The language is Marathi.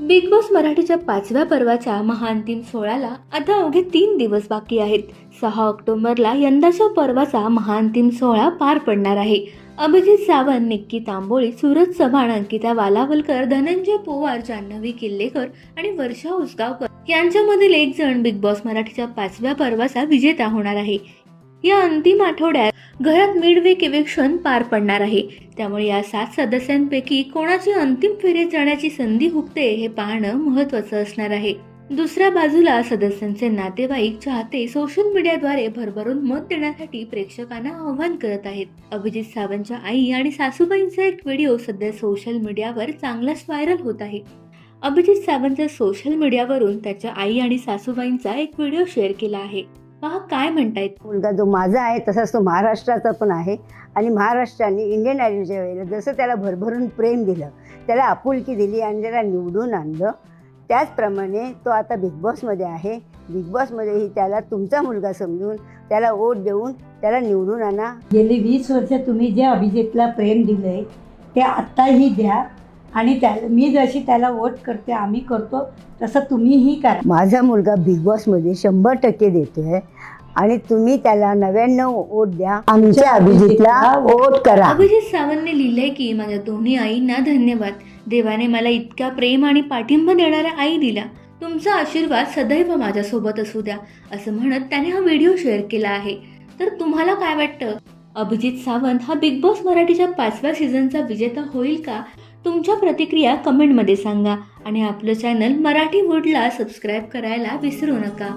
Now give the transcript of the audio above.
बिग बॉस मराठीच्या पाचव्या पर्वाच्या महाअंतिम सोहळ्याला आता अवघे तीन दिवस बाकी आहेत. सहा ऑक्टोबरला यंदाच्या पर्वाचा महाअंतिम सोहळा पार पडणार आहे. अभिजित सावंत निक्की तांबोळी सूरज चव्हाण अंकिता वालावलकर धनंजय पोवार जान्हवी किल्लेकर आणि वर्षा उसगावकर यांच्यामधील एक जण बिग बॉस मराठीच्या पाचव्या पर्वाचा विजेता होणार आहे. या अंतिम आठवड्यात घरात मिड वीक पार पडणार आहे. त्यामुळे या सात सदस्यांपैकी कोणाची अंतिम फेरीत जाण्याची संधी हुकते हे पाहणं महत्वाचं असणार आहे. दुसऱ्या बाजूला सदस्यांचे नातेवाईक चाहते सोशल मीडियाद्वारे भरभरून मत देण्यासाठी प्रेक्षकांना आव्हान करत आहेत. अभिजित सावंतच्या आई आणि सासूबाईंचा एक व्हिडिओ सध्या सोशल मीडियावर चांगलाच व्हायरल होत आहे. अभिजित सावंतच्या सोशल मीडियावरून त्याच्या आई आणि सासूबाईंचा एक व्हिडिओ शेअर केला आहे. पहा काय म्हणतायत? मुलगा जो माझा आहे तसाच तो महाराष्ट्राचा पण आहे. आणि महाराष्ट्राने इंडियन आयडलच्या वेळेला जसं त्याला भरभरून प्रेम दिलं त्याला आपुलकी दिली आणि त्याला निवडून आणलं त्याचप्रमाणे तो आता बिग बॉसमध्ये आहे. बिग बॉसमध्येही त्याला तुमचा मुलगा समजून त्याला वोट देऊन त्याला निवडून आणा. गेली वीस वर्ष तुम्ही जे अभिजितला प्रेम दिलंय ते आत्ताही द्या. आणि त्या मी जशी त्याला वोट करते आम्ही करतो तसं तुम्हीही करा. माझा मुलगा बिग बॉसमध्ये शंभर टक्के देतोय आणि तुम्ही त्याला नव्याण्णव वोट द्या. आमच्या अभिजितला वोट करा. अभिजित सावंतने लिहिलंय की माझ्या दोन्ही आईंना धन्यवाद. देवाने मला इतका प्रेम आणि पाठिंबा देणाऱ्या आई दिल्या. तुमचा आशीर्वाद सदैव माझ्यासोबत असू द्या. असं म्हणत त्याने हा व्हिडिओ शेअर केला आहे. तर तुम्हाला काय वाटतं? अभिजित सावंत हा बिग बॉस मराठीच्या पाचव्या सीझनचा विजेता होईल का तुमच्या प्रतिक्रिया कमेंटमध्ये सांगा आणि आपलं चॅनल मराठी वूडला सबस्क्राईब करायला विसरू नका